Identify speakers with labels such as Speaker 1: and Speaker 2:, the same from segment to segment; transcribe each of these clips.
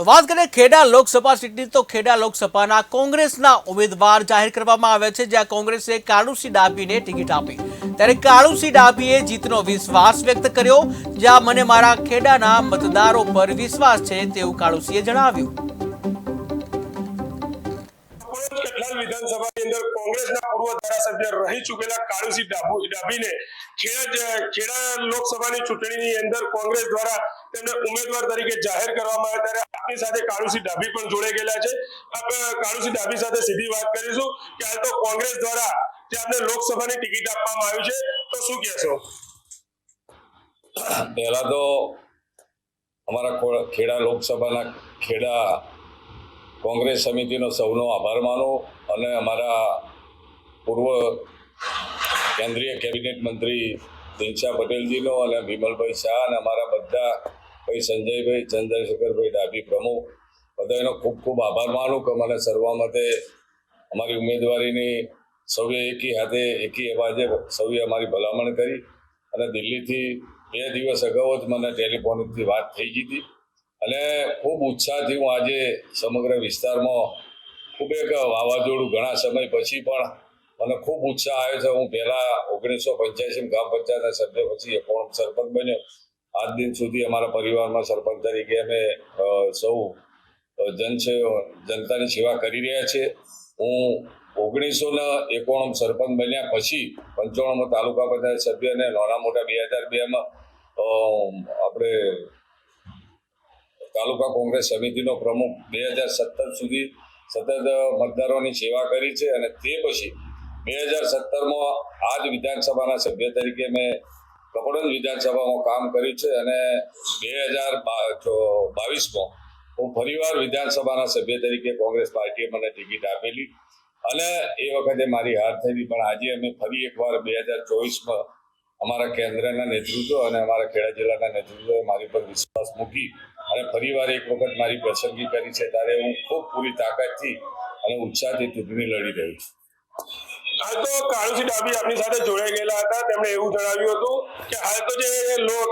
Speaker 1: તો વાત કરીએ ખેડા લોકસભા સીટની, તો ખેડા લોકસભાના કોંગ્રેસના ઉમેદવાર જાહેર કરવામાં આવ્યા છે, જ્યાં કોંગ્રેસે કાળુસિંહ ડાભીને ટિકિટ આપી. ત્યારે કાળુસિંહ ડાભીએ જીતનો વિશ્વાસ વ્યક્ત કર્યો, જ્યાં મને મારા ખેડાના મતદારો પર વિશ્વાસ છે તેવું કાળુસિંહે જણાવ્યું.
Speaker 2: વિધાનસભાની અંદર કોંગ્રેસના પૂર્વ ધારાસભ્ય રહી ચૂકેલા કાળુસિંહ ડાભુ ડાભીને ખેડા ખેડા લોકસભાની ચૂંટણીની અંદર કોંગ્રેસ દ્વારા તેમને ઉમેદવાર તરીકે જાહેર કરવામાં આવ્યા, ત્યારે આપની સાથે કાળુસિંહ ડાભી પણ જોડે ગયેલા છે. આપણે ડાભી સાથે સીધી વાત કરીશું કે હાલ તો કોંગ્રેસ દ્વારા જે આપણે લોકસભાની ટિકિટ આપવામાં આવી છે, તો શું કહેશો?
Speaker 3: પહેલા તો અમારા ખેડા લોકસભાના ખેડા કોંગ્રેસ સમિતિનો સૌનો આભાર માનો અને અમારા પૂર્વ કેન્દ્રીય કેબિનેટ મંત્રી દિનશા પટેલજીનો અને વિમલભાઈ શાહ અને અમારા બધા ભાઈ સંજયભાઈ, ચંદ્રશેખરભાઈ ડાભી પ્રમુખ. બધાનો ખૂબ ખૂબ આભાર માનું કે મને સર્વા માટે અમારી ઉમેદવારીની સૌએ એકી હાથે, એકી અવાજે સૌએ અમારી ભલામણ કરી. અને દિલ્હીથી બે દિવસ અગાઉ જ મને ટેલિફોનિકથી વાત થઈ ગઈ હતી. અને ખૂબ ઉત્સાહથી હું આજે સમગ્ર વિસ્તારમાં ખૂબ એક વાવાઝોડું ઘણા સમય પછી પણ મને ખૂબ ઉત્સાહ આવ્યો છે. હું પહેલાં ઓગણીસો પંચ્યાસી ગ્રામ પંચાયતના સભ્ય પછી એકોણ સરપંચ બન્યો. આજ દિન સુધી અમારા પરિવારમાં સરપંચ તરીકે અમે સૌ જન જનતાની સેવા કરી રહ્યા છે. હું ઓગણીસો ને એકોણું સરપંચ બન્યા પછી પંચાણુંમાં તાલુકા પંચાયત સભ્ય અને નાના મોટા બે હજાર બેમાં આપણે તાલુકા કોંગ્રેસ સમિતિનો પ્રમુખ બે હજાર સત્તર સુધી સતત મતદારોની સેવા કરી છે અને તે પછી બે હજાર સત્તરમાં આ જ વિધાનસભાના સભ્ય તરીકે મેં કપડંજ વિધાનસભામાં કામ કર્યું છે અને બે હજાર બાવીસમાં હું ફરીવાર વિધાનસભાના સભ્ય તરીકે કોંગ્રેસ પાર્ટીએ મને ટિકિટ આપેલી. અને એ વખતે મારી હાર થયેલી, પણ આજે અમે ફરી એકવાર બે હજાર ચોવીસમાં અમારા કેન્દ્રના નેતૃત્વ અને અમારા ખેડા જિલ્લાના નેતૃત્વએ મારી પર વિશ્વાસ મૂકી અને ફરીવાર એક વખત મારી પસંદગી કરી છે. ત્યારે હું ખૂબ પૂરી તાકાતથી અને ઉત્સાહથી ચૂંટણી લડી રહ્યો છું.
Speaker 2: હાલ તો કાળુસિંહ ડાભી આપની સાથે જોડાઈ ગયેલા હતા. તેમણે એવું જણાવ્યું હતું કે હાલ તો જે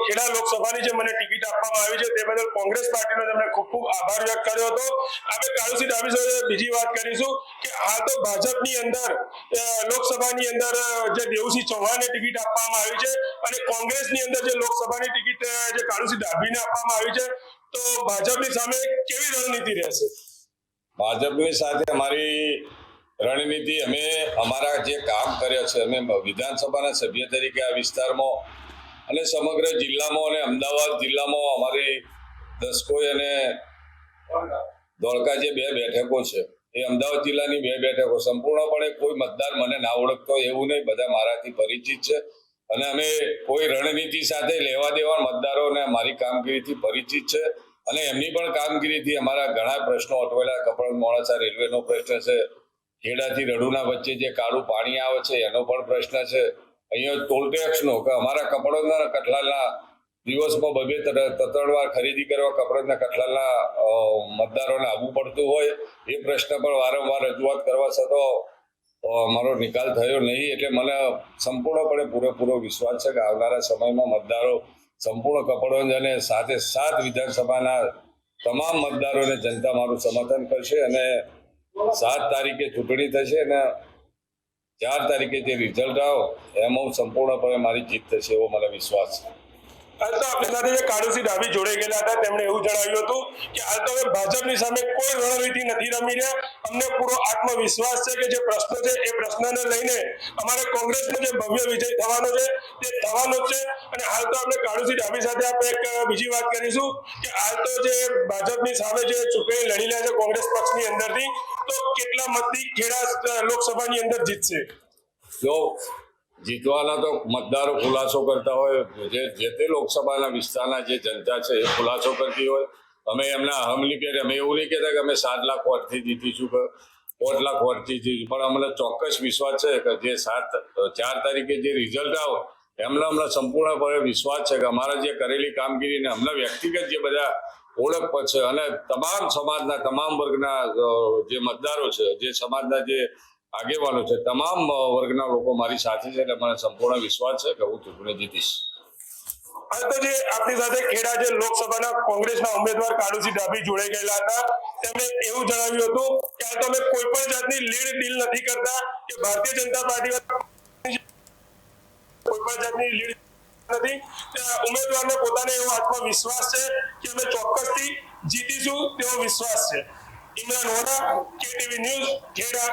Speaker 2: ખેડા લોકસભાની જે મને ટિકિટ આપવામાં આવી છે તે બદલ કોંગ્રેસ પાર્ટીનો તેમણે ખૂબ ખૂબ આભાર વ્યક્ત કર્યો હતો. આપણે કાળુસિંહ ડાભી સાથે બીજી વાત કરીશું કે હાલ તો ભાજપની અંદર લોકસભાની અંદર જે દેવસિંહ ચૌહાણને ટિકિટ આપવામાં આવી છે અને કોંગ્રેસની અંદર જે લોકસભાની ટિકિટ જે કાળુસિંહ ડાભીને આપવામાં આવી છે, તો ભાજપની સામે કેવી રણનીતિ રહેશે?
Speaker 3: ભાજપની સાથે અમારી રણનીતિ અમે અમારા જે કામ કર્યા છે અમે વિધાનસભાના સભ્ય તરીકે આ વિસ્તારમાં અને સમગ્ર જિલ્લામાં અને અમદાવાદ જિલ્લામાં અમારી દસકોઈ અને ધોળકા જે બે બેઠકો છે, એ અમદાવાદ જિલ્લાની બે બેઠકો, સંપૂર્ણપણે કોઈ મતદાર મને ના ઓળખતો એવું નહીં, બધા મારાથી પરિચિત છે. અને અમે કોઈ રણનીતિ સાથે લેવા દેવા મતદારોને મારી કામગીરીથી પરિચિત છે. અને એમની પણ કામગીરીથી અમારા ઘણા પ્રશ્નો અટવાયેલા કપડ મોડાસા રેલવેનો પ્રશ્ન છે ખેડાથી રડુના વચ્ચે જે કાળું પાણી આવે છે, એનો પણ પ્રશ્ન છે. અહીંયા ટોલ ટેક્સનો કે અમારા કપડોના કઠલાલના દિવસમાં બબે ત્ર- ત્રણ વાર ખરીદી કરવા કપડાના કઠલાલના મતદારોને આવવું પડતું હોય, એ પ્રશ્ન પર વારંવાર રજૂઆત કરવા છતાં મારો નિકાલ થયો નહીં. એટલે મને સંપૂર્ણપણે પૂરેપૂરો વિશ્વાસ છે કે આવનારા સમયમાં મતદારો સંપૂર્ણ કપડવંજ અને સાથે સાત વિધાનસભાના તમામ મતદારોને જનતા મારું સમર્થન કરશે અને સાત તારીખે ચૂંટણી થશે અને ચાર તારીખે જે રિઝલ્ટ આવો, એમાં હું સંપૂર્ણપણે મારી જીત થશે એવો મને વિશ્વાસ છે.
Speaker 2: હાલ તો જે કાળુસી ડાબી જોડાઈ ગયેલા હતા, તેમણે એવું જણાવ્યું હતું કે હાલ હવે ભાજપની સામે કોઈ રણનીતિ નથી રમી રહ્યા. અમને પૂરો આત્મવિશ્વાસ છે કે જે પ્રશ્ન છે, એ પ્રશ્નને લઈને અમારે કોંગ્રેસનો જે ભવ્ય વિજય થવાનો છે, તે થવાનો છે. અને હાલ તો આપણે કાળુસી ડાબી સાથે આપણે એક બીજી વાત કરીશું કે હાલ તો જે ભાજપની સામે જે ચૂંટણી લડી રહ્યા છે કોંગ્રેસ પક્ષની અંદરથી, તો કેટલા મતથી ખેડા લોકસભાની અંદર જીતશે?
Speaker 3: જો જીતવાના તો મતદારો ખુલાસો કરતા હોય. જે જે તે લોકસભાના વિસ્તારના જે જનતા છે એ ખુલાસો કરતી હોય. અમે એમના હમલી પહેરે અમે એવું નહીં કહેતા કે અમે સાત લાખ વોટથી જીતીશું કે દોઢ લાખ વોટથી જીતી, પણ અમને ચોક્કસ વિશ્વાસ છે કે જે સાત, ચાર તારીખે જે રિઝલ્ટ આવે, એમને અમને સંપૂર્ણપણે વિશ્વાસ છે કે અમારા જે કરેલી કામગીરીને અમને વ્યક્તિગત જે બધા ઓળખ છે અને તમામ સમાજના, તમામ વર્ગના જે મતદારો છે, જે સમાજના જે આગેવાનો છે. તમામ વર્ગના લોકો મારી સાથે છે એટલે મને સંપૂર્ણ વિશ્વાસ છે કે હું ચૂંટણી જીતીશ.
Speaker 2: તો આપણી સાથે ખેડા જે લોકસભાના કોંગ્રેસના ઉમેદવાર કાળુસિંહ ડાભી જોડાઈ ગયેલા હતા, તેમણે એવું જણાવ્યું હતું કે આ તો કોઈ પણ જાતની લીડ ડીલ નથી કરતા કે ભારતીય જનતા પાર્ટી કોઈ પણ જાતની લીડ નથી. ઉમેદવારને પોતાને એવો આત્મવિશ્વાસ છે કે અમે ચોક્કસથી જીતીશું તેવો વિશ્વાસ છે. Imran Hora KTV news, Kheda.